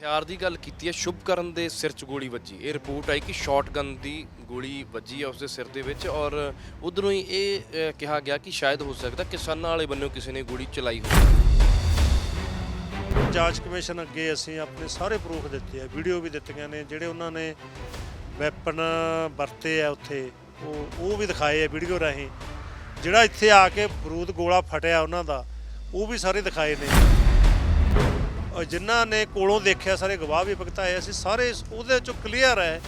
ਹਥਿਆਰ ਦੀ ਗੱਲ ਕੀਤੀ ਹੈ ਸ਼ੁਭਕਰਨ ਦੇ ਸਿਰ 'ਚ ਗੋਲੀ ਵੱਜੀ। ਇਹ ਰਿਪੋਰਟ ਆਈ ਕਿ ਸ਼ਾਟਗਨ ਦੀ ਗੋਲੀ ਵੱਜੀ ਹੈ ਉਸਦੇ ਸਿਰ ਦੇ ਵਿੱਚ ਔਰ ਉਧਰੋਂ ਹੀ ਇਹ ਅ, ਕਿਹਾ ਗਿਆ ਕਿ ਸ਼ਾਇਦ ਹੋ ਸਕਦਾ ਕਿਸਾਨਾਂ ਵਾਲੇ ਬੰਨਿਓ ਕਿਸੇ ਨੇ ਗੋਲੀ ਚਲਾਈ ਹੋਵੇ। ਜਾਂਚ ਕਮਿਸ਼ਨ ਅੱਗੇ ਅਸੀਂ ਆਪਣੇ ਸਾਰੇ ਪ੍ਰੂਫ ਦਿੱਤੇ ਆ ਵੀਡੀਓ ਵੀ ਦਿੱਤੀਆਂ ਨੇ ਜਿਹੜੇ ਉਹਨਾਂ ਨੇ ਵੈਪਨ ਵਰਤੇ ਆ ਉੱਥੇ ਉਹ ਉਹ ਵੀ ਦਿਖਾਏ ਆ ਵੀਡੀਓ ਰਾਹੀਂ। ਜਿਹੜਾ ਇੱਥੇ ਆ ਕੇ ਬਰੂਦ ਗੋਲਾ ਫਟਿਆ ਉਹਨਾਂ ਦਾ ਉਹ ਵੀ ਸਾਰੇ ਦਿਖਾਏ ਨੇ। ਔਰ ਜਿਨ੍ਹਾਂ ਨੇ ਕੋਲੋਂ ਦੇਖਿਆ, ਸਾਰੇ ਗਵਾਹ ਵੀ ਭਗਤਾਏ, ਅਸੀਂ ਸਾਰੇ ਇਸ- ਉਹਦੇ ਚੋਂ ਕਲੀਅਰ ਹੈ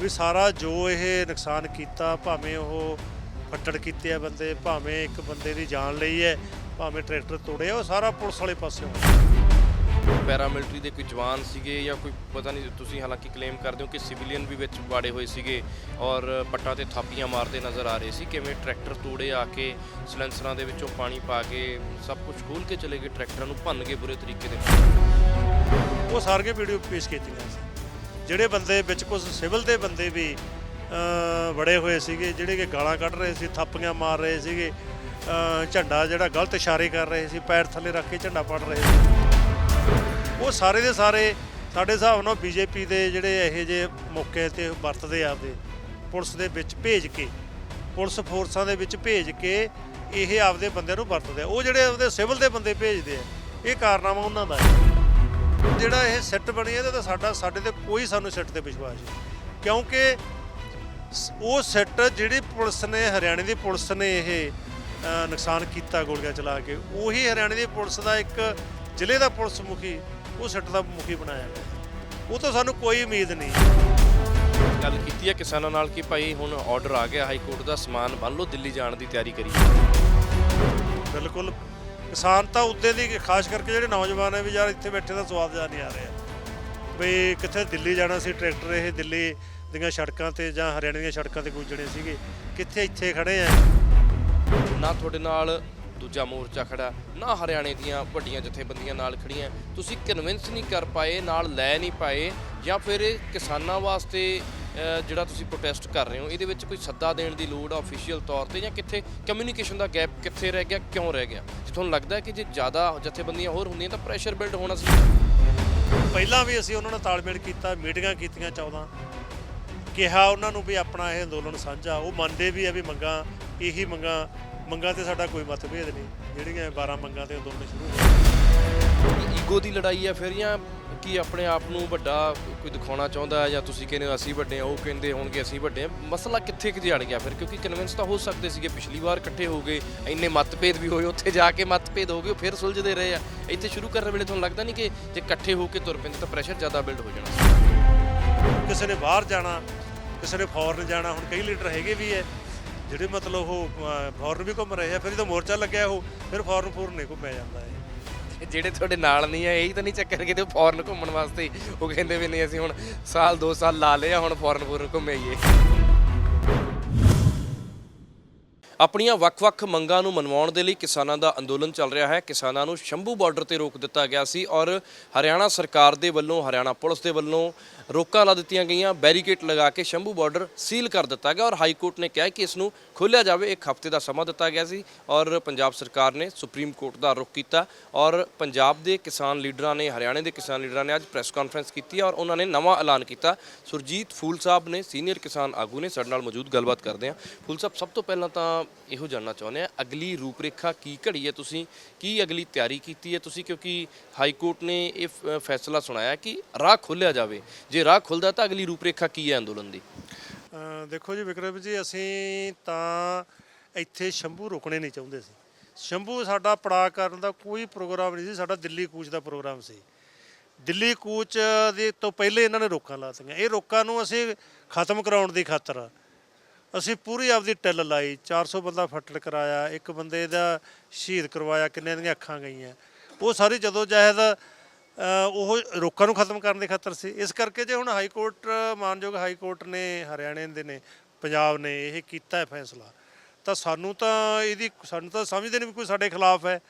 ਵੀ ਸਾਰਾ ਜੋ ਇਹ ਨੁਕਸਾਨ ਕੀਤਾ, ਭਾਵੇਂ ਉਹ ਫੱਟੜ ਕੀਤੇ ਆ ਬੰਦੇ, ਭਾਵੇਂ ਇੱਕ ਬੰਦੇ ਦੀ ਜਾਨ ਲਈ ਹੈ, ਭਾਵੇਂ ਟਰੈਕਟਰ ਤੋੜਿਆ, ਉਹ ਸਾਰਾ ਪੁਲਿਸ ਵਾਲੇ ਪਾਸਿਓਂ ਪੈਰਾਮਿਲਟਰੀ ਦੇ ਕੋਈ ਜਵਾਨ ਸੀਗੇ ਜਾਂ ਕੋਈ ਪਤਾ ਨਹੀਂ ਤੁਸੀਂ ਹਾਲਾਂਕਿ ਕਲੇਮ ਕਰਦੇ ਹੋ ਕਿ ਸਿਵਿਲੀਅਨ ਵੀ ਵਿੱਚ ਵਾੜੇ ਹੋਏ ਸੀਗੇ ਔਰ ਪੱਟਾਂ ਤੇ ਥਾਪੀਆਂ ਮਾਰਦੇ ਨਜ਼ਰ ਆ ਰਹੇ ਸੀ। ਕਿਵੇਂ ਟਰੈਕਟਰ ਤੋੜੇ ਆ ਕੇ ਸਲੈਂਸਰਾਂ ਦੇ ਵਿੱਚੋਂ ਪਾਣੀ ਪਾ ਕੇ ਸਭ ਕੁਝ ਖੋਲ ਕੇ ਚਲੇ ਗਏ ਟਰੈਕਟਰਾਂ ਨੂੰ ਭੰਨ ਕੇ ਬੁਰੇ ਤਰੀਕੇ ਦੇ ਉਹ ਸਾਰੀਆਂ ਵੀਡੀਓ ਪੇਸ਼ ਕੀਤੀਆਂ ਸੀ। ਜਿਹੜੇ ਬੰਦੇ ਵਿੱਚ ਕੁਝ ਸਿਵਲ ਦੇ ਬੰਦੇ ਵੀ ਵੜੇ ਹੋਏ ਸੀਗੇ, ਜਿਹੜੇ ਕਿ ਗਾਲਾਂ ਕੱਢ ਰਹੇ ਸੀ, ਥਾਪੀਆਂ ਮਾਰ ਰਹੇ ਸੀਗੇ ਝੰਡਾ ਜਿਹੜਾ ਗਲਤ ਇਸ਼ਾਰੇ ਕਰ ਰਹੇ ਸੀ, ਪੈਰ ਥੱਲੇ ਰੱਖ ਕੇ ਝੰਡਾ ਪੜ ਰਹੇ ਸੀ। ਉਹ ਸਾਰੇ ਦੇ ਸਾਰੇ ਸਾਡੇ ਹਿਸਾਬ ਨਾਲ ਬੀਜੇਪੀ ਦੇ ਜਿਹੜੇ ਇਹੋ ਜਿਹੇ ਮੌਕੇ ਤੇ ਵਰਤਦੇ ਆਪਦੇ ਪੁਲਿਸ ਦੇ ਵਿੱਚ ਭੇਜ ਕੇ, ਪੁਲਿਸ ਫੋਰਸਾਂ ਦੇ ਵਿੱਚ ਭੇਜ ਕੇ ਇਹ ਆਪਦੇ ਬੰਦਿਆਂ ਨੂੰ ਵਰਤਦੇ ਆ। ਉਹ ਜਿਹੜੇ ਆਪਦੇ ਸਿਵਲ ਦੇ ਬੰਦੇ ਭੇਜਦੇ ਆ, ਇਹ ਕਾਰਨਾਮਾ ਉਹਨਾਂ ਦਾ ਹੈ। ਜਿਹੜਾ ਇਹ ਸੈੱਟ ਬਣੀ ਹੈ ਤਾਂ ਸਾਡਾ, ਸਾਡੇ ਤੇ ਕੋਈ ਸਾਨੂੰ ਸੈੱਟ ਤੇ ਵਿਸ਼ਵਾਸ ਨਹੀਂ। ਕਿਉਂਕਿ ਉਹ ਸੈੱਟ ਜਿਹੜੀ ਪੁਲਿਸ ਨੇ, ਹਰਿਆਣੇ ਦੀ ਪੁਲਿਸ ਨੇ ਇਹ ਨੁਕਸਾਨ ਕੀਤਾ ਗੋਲੀਆਂ ਚਲਾ ਕੇ, ਉਹੀ ਹਰਿਆਣੇ ਦੀ ਪੁਲਿਸ ਦਾ ਇੱਕ ਜ਼ਿਲ੍ਹੇ ਦਾ ਪੁਲਿਸ ਮੁਖੀ ਉਹ ਸਿੱਟ ਦਾ ਮੁਖੀ ਬਣਾਇਆ ਗਿਆ। ਉਹ ਤੋਂ ਸਾਨੂੰ ਕੋਈ ਉਮੀਦ ਨਹੀਂ। ਗੱਲ ਕੀਤੀ ਹੈ ਕਿਸਾਨਾਂ ਨਾਲ ਕਿ ਭਾਈ ਹੁਣ ਆਰਡਰ ਆ ਗਿਆ ਹਾਈ ਕੋਰਟ ਦਾ ਸਮਾਨ ਬੰਨ ਲਓ ਦਿੱਲੀ ਜਾਣ ਦੀ ਤਿਆਰੀ ਕਰੀਏ। ਬਿਲਕੁਲ। ਕਿਸਾਨ ਤਾਂ ਉਦੋਂ ਦੀ ਖਾਸ ਕਰਕੇ ਜਿਹੜੇ ਨੌਜਵਾਨ ਹੈ ਵੀ ਯਾਰ ਇੱਥੇ ਬੈਠੇ ਦਾ ਸਵਾਦ ਜਾ ਨਹੀਂ ਆ ਰਿਹਾ। ਵੀ ਕਿੱਥੇ ਦਿੱਲੀ ਜਾਣਾ ਸੀ ਟਰੈਕਟਰ ਇਹ ਦਿੱਲੀ ਦੀਆਂ ਸੜਕਾਂ ਤੇ ਜਾਂ ਹਰਿਆਣੇ ਦੀਆਂ ਸੜਕਾਂ ਤੇ ਗੁੰਜਣੇ ਸੀਗੇ ਕਿੱਥੇ ਇੱਥੇ ਖੜੇ ਆ? ਨਾ ਤੁਹਾਡੇ ਨਾਲ ਦੂਜਾ ਮੋਰਚਾ ਖੜਾ ਨਾ ਹਰਿਆਣੇ ਦੀਆਂ ਵੱਡੀਆਂ ਜਥੇਬੰਦੀਆਂ ਨਾਲ ਖੜੀਆਂ ਤੁਸੀਂ ਕਨਵਿੰਸ ਨਹੀਂ ਕਰ ਪਾਏ, ਨਾਲ ਲੈ ਨਹੀਂ ਪਾਏ, ਜਾਂ ਫਿਰ ਕਿਸਾਨਾਂ ਵਾਸਤੇ ਜਿਹੜਾ ਤੁਸੀਂ ਪ੍ਰੋਟੈਸਟ ਕਰ ਰਹੇ ਹੋ, ਇਹਦੇ ਵਿੱਚ ਕੋਈ ਸੱਦਾ ਦੇਣ ਦੀ ਲੋੜ ਆ ਅਫੀਸ਼ੀਅਲ ਤੌਰ ਤੇ ਜਾਂ ਕਿੱਥੇ? ਕਮਿਊਨੀਕੇਸ਼ਨ ਦਾ ਗੈਪ ਕਿੱਥੇ ਰਹਿ ਗਿਆ, ਕਿਉਂ ਰਹਿ ਗਿਆ? ਜੇ ਤੁਹਾਨੂੰ ਲੱਗਦਾ ਕਿ ਜੇ ਜ਼ਿਆਦਾ ਜਥੇਬੰਦੀਆਂ ਹੋਰ ਹੁੰਦੀਆਂ ਤਾਂ ਪ੍ਰੈਸ਼ਰ ਬਿਲਡ ਹੋਣਾ ਸੀ। ਪਹਿਲਾਂ ਵੀ ਅਸੀਂ ਉਹਨਾਂ ਨਾਲ ਤਾਲਮੇਲ ਕੀਤਾ, ਮੀਟਿੰਗਾਂ ਕੀਤੀਆਂ 14 ਕਿਹਾ ਉਹਨਾਂ ਨੂੰ ਵੀ ਆਪਣਾ ਇਹ ਅੰਦੋਲਨ ਸਾਂਝਾ, ਉਹ ਮੰਨਦੇ ਵੀ ਆ ਵੀ ਮੰਗਾਂ, ਇਹੀ ਮੰਗਾਂ ਮੰਗਾਂ ਤੇ ਸਾਡਾ ਕੋਈ ਮਤਭੇਦ ਨਹੀਂ। ਜਿਹੜੀਆਂ 12 ਮੰਗਾਂ ਤੇ ਅੰਦੋਲਨ ਸ਼ੁਰੂ ਹੋਇਆ ਈਗੋ ਦੀ ਲੜਾਈ ਹੈ ਫਿਰ ਜਾਂ ਕੀ ਆਪਣੇ ਆਪ ਨੂੰ ਵੱਡਾ ਕੋਈ ਦਿਖਾਉਣਾ ਚਾਹੁੰਦਾ ਹੈ ਜਾਂ ਤੁਸੀਂ ਕਹਿੰਦੇ ਅਸੀਂ ਵੱਡੇ ਆ ਉਹ ਕਹਿੰਦੇ ਹੋਣਗੇ ਅਸੀਂ ਵੱਡੇ ਆ ਮਸਲਾ ਕਿੱਥੇ ਕਿ ਅੜ ਗਿਆ ਫਿਰ? ਕਿਉਂਕਿ ਕਨਵਿੰਸ ਤਾਂ ਹੋ ਸਕਦੇ ਸੀਗੇ ਪਿਛਲੀ ਵਾਰ ਇਕੱਠੇ ਹੋ ਗਏ ਇੰਨੇ ਮਤਭੇਦ ਵੀ ਹੋਏ ਉੱਥੇ ਜਾ ਕੇ ਮਤਭੇਦ ਹੋ ਗਏ ਫਿਰ ਸੁਲਝਦੇ ਰਹੇ ਆ। ਇੱਥੇ ਸ਼ੁਰੂ ਕਰਨ ਵੇਲੇ ਤੁਹਾਨੂੰ ਲੱਗਦਾ ਨਹੀਂ ਕਿ ਜੇ ਇਕੱਠੇ ਹੋ ਕੇ ਤੁਰ ਪੈਂਦੇ ਤਾਂ ਪ੍ਰੈਸ਼ਰ ਜ਼ਿਆਦਾ ਬਿਲਡ ਹੋ ਜਾਣਾ ਕਿਸੇ ਨੇ ਬਾਹਰ ਜਾਣਾ ਕਿਸੇ ਨੇ ਫੌਰਨ ਜਾਣਾ ਹੁਣ ਕਈ ਲੀਡਰ ਹੈਗੇ ਵੀ ਹੈ। ਜਿਹੜੇ ਮਤਲਬ ਉਹ ਫੌਰਨ ਵੀ ਘੁੰਮ ਰਹੇ ਆ, ਫਿਰ ਜਦੋਂ ਮੋਰਚਾ ਲੱਗਿਆ ਉਹ, ਫਿਰ ਫੌਰਨ ਫੌਰਨ ਨਹੀਂ ਘੁੰਮਿਆ ਜਾਂਦਾ ਹੈ ਜਿਹੜੇ ਤੁਹਾਡੇ ਨਾਲ ਨਹੀਂ ਆ, ਇਹੀ ਤਾਂ ਨਹੀਂ ਚੱਕਰ ਕਿਤੇ ਫੋਰਨ ਘੁੰਮਣ ਵਾਸਤੇ ਉਹ ਕਹਿੰਦੇ ਵੀ ਨਹੀਂ, ਅਸੀਂ ਹੁਣ ਸਾਲ 2 ਸਾਲ ਲਾ ਲਏ ਆ, ਹੁਣ ਫੋਰਨ ਫੋਰਨ ਘੁੰਮੇ ਆਪਣੀਆਂ ਵੱਖ-ਵੱਖ ਮੰਗਾਂ ਨੂੰ ਮਨਵਾਉਣ ਦੇ ਲਈ ਕਿਸਾਨਾਂ ਦਾ ਅੰਦੋਲਨ ਚੱਲ ਰਿਹਾ ਹੈ। ਕਿਸਾਨਾਂ ਨੂੰ ਸ਼ੰਭੂ ਬਾਰਡਰ ਤੇ ਰੋਕ ਦਿੱਤਾ ਗਿਆ ਸੀ ਔਰ ਹਰਿਆਣਾ ਸਰਕਾਰ ਦੇ ਵੱਲੋਂ, ਹਰਿਆਣਾ ਪੁਲਿਸ ਦੇ ਵੱਲੋਂ ਰੋਕਾਂ ਲਾ ਦਿੱਤੀਆਂ ਗਈਆਂ ਬੈਰੀਕੇਡ ਲਗਾ ਕੇ ਸ਼ੰਭੂ ਬਾਰਡਰ ਸੀਲ ਕਰ ਦਿੱਤਾ ਗਿਆ ਔਰ ਹਾਈ ਕੋਰਟ ਨੇ ਕਿਹਾ ਕਿ ਇਸ ਨੂੰ ਖੋਲ੍ਹਿਆ ਜਾਵੇ। ਇੱਕ ਹਫ਼ਤੇ ਦਾ ਸਮਾਂ ਦਿੱਤਾ ਗਿਆ ਸੀ ਔਰ ਪੰਜਾਬ ਸਰਕਾਰ ਨੇ ਸੁਪਰੀਮ ਕੋਰਟ ਦਾ ਰੁਖ ਕੀਤਾ ਔਰ ਪੰਜਾਬ ਦੇ ਕਿਸਾਨ ਲੀਡਰਾਂ ਨੇ, ਹਰਿਆਣੇ ਦੇ ਕਿਸਾਨ ਲੀਡਰਾਂ ਨੇ ਅੱਜ ਪ੍ਰੈਸ ਕਾਨਫਰੰਸ ਕੀਤੀ ਔਰ ਉਹਨਾਂ ਨੇ ਨਵਾਂ ਐਲਾਨ ਕੀਤਾ। ਸੁਰਜੀਤ ਫੂਲ ਸਾਹਿਬ ਨੇ ਸੀਨੀਅਰ ਕਿਸਾਨ ਆਗੂ ਨੇ ਸਾਡੇ ਨਾਲ ਮੌਜੂਦ ਗੱਲਬਾਤ ਕਰਦੇ ਹਾਂ। ਫੂਲ ਸਾਹਿਬ, ਸਭ ਤੋਂ ਪਹਿਲਾਂ ਤਾਂ ਇਹੋ ਜਾਨਣਾ ਚਾਹੁੰਦੇ ਆ ਅਗਲੀ ਰੂਪਰੇਖਾ ਕੀ ਘੜੀ ਹੈ? ਤੁਸੀਂ ਕੀ ਅਗਲੀ ਤਿਆਰੀ ਕੀਤੀ ਹੈ? ਤੁਸੀਂ ਕਿਉਂਕਿ ਹਾਈ ਕੋਰਟ ਨੇ ਇਹ ਫ- ਫੈਸਲਾ ਸੁਣਾਇਆ ਕਿ ਰਾਹ ਖੋਲ੍ਹਿਆ ਜਾਵੇ। ਜੇ ਰਾਹ ਖੁੱਲਦਾ ਤਾਂ ਅਗਲੀ ਰੂਪਰੇਖਾ ਕੀ ਹੈ ਅੰਦੋਲਨ ਦੀ? ਦੇਖੋ ਜੀ ਵਿਕਰਮ ਜੀ, ਅਸੀਂ ਤਾਂ ਇੱਥੇ ਸ਼ੰਭੂ ਰੁਕਣੇ ਨਹੀਂ ਚਾਹੁੰਦੇ ਸੀ। ਸ਼ੰਭੂ ਸਾਡਾ ਪੜਾ ਕਰਨ ਦਾ ਕੋਈ ਪ੍ਰੋਗਰਾਮ ਨਹੀਂ ਸੀ। ਸਾਡਾ ਦਿੱਲੀ ਕੂਚ ਦਾ ਪ੍ਰੋਗਰਾਮ ਸੀ। ਦਿੱਲੀ ਕੂਚ ਦੇ ਤੋਂ ਪਹਿਲੇ ਇਹਨਾਂ ਨੇ ਰੋਕਾਂ ਲਾਤੀਆਂ। ਇਹ ਰੋਕਾਂ ਨੂੰ ਅਸੀਂ ਖਤਮ ਕਰਾਉਣ ਦੀ ਖਾਤਰ ਅਸੀਂ ਪੂਰੀ ਆਪਦੀ ਟਿੱਲ ਲਾਈ 400 ਬੰਦਾ ਫੱਟੜ ਕਰਾਇਆ, ਇੱਕ ਬੰਦੇ ਦਾ ਸ਼ਹੀਦ ਕਰਵਾਇਆ ਕਿੰਨੇ ਦੀਆਂ ਅੱਖਾਂ ਗਈਆਂ। ਉਹ ਸਾਰੀ ਜਦੋਂ ਜਹਿਦ ਉਹ ਰੋਕਾਂ ਨੂੰ ਖਤਮ ਕਰਨ ਦੀ ਖਾਤਰ ਸੀ। ਇਸ ਕਰਕੇ ਜੇ ਹੁਣ ਹਾਈ ਕੋਰਟ, ਮਾਨਯੋਗ ਹਾਈ ਕੋਰਟ ਨੇ, ਹਰਿਆਣੇ ਦੇ ਨੇ, ਪੰਜਾਬ ਨੇ ਇਹ ਕੀਤਾ ਹੈ ਫੈਸਲਾ, ਤਾਂ ਸਾਨੂੰ ਤਾਂ ਇਹਦੀ, ਸਾਨੂੰ ਤਾਂ ਸਮਝਦੇ ਨਹੀਂ ਵੀ ਕੋਈ ਸਾਡੇ ਖਿਲਾਫ ਹੈ।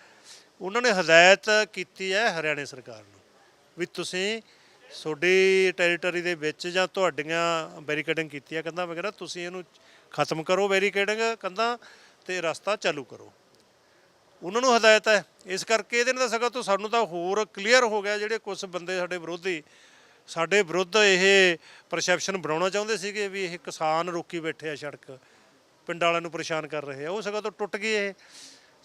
ਉਹਨਾਂ ਨੇ ਹਦਾਇਤ ਕੀਤੀ ਹੈ ਹਰਿਆਣੇ ਸਰਕਾਰ ਨੂੰ ਵੀ ਤੁਸੀਂ ਤੁਹਾਡੀ ਟੈਰੀਟਰੀ ਦੇ ਵਿੱਚ ਜਾਂ ਤੁਹਾਡੀਆਂ ਬੈਰੀਕੇਡਿੰਗ ਕੀਤੀ ਹੈ ਕੰਧਾਂ ਵਗੈਰਾ ਤੁਸੀਂ ਇਹਨੂੰ ਖਤਮ ਕਰੋ ਬੈਰੀਕੇਡਿੰਗ ਕੰਧਾਂ ਤੇ ਰਸਤਾ ਚਾਲੂ ਕਰੋ। ਉਹਨਾਂ ਨੂੰ ਹਦਾਇਤ ਹੈ। ਇਸ ਕਰਕੇ ਇਹਦੇ ਨਾਲ ਤਾਂ ਸਗੋਂ ਤੋਂ ਸਾਨੂੰ ਤਾਂ ਹੋਰ ਕਲੀਅਰ ਹੋ ਗਿਆ ਜਿਹੜੇ ਕੁਝ ਬੰਦੇ ਸਾਡੇ ਵਿਰੋਧੀ, ਸਾਡੇ ਵਿਰੁੱਧ ਇਹ ਪਰਸੈਪਸ਼ਨ ਬਣਾਉਣਾ ਚਾਹੁੰਦੇ ਸੀਗੇ ਵੀ ਇਹ ਕਿਸਾਨ ਰੋਕੀ ਬੈਠੇ ਆ ਸੜਕ, ਪਿੰਡ ਵਾਲਿਆਂ ਨੂੰ ਪਰੇਸ਼ਾਨ ਕਰ ਰਹੇ ਆ। ਉਹ ਸਗੋਂ ਤੋਂ ਟੁੱਟ ਗਈ ਇਹ।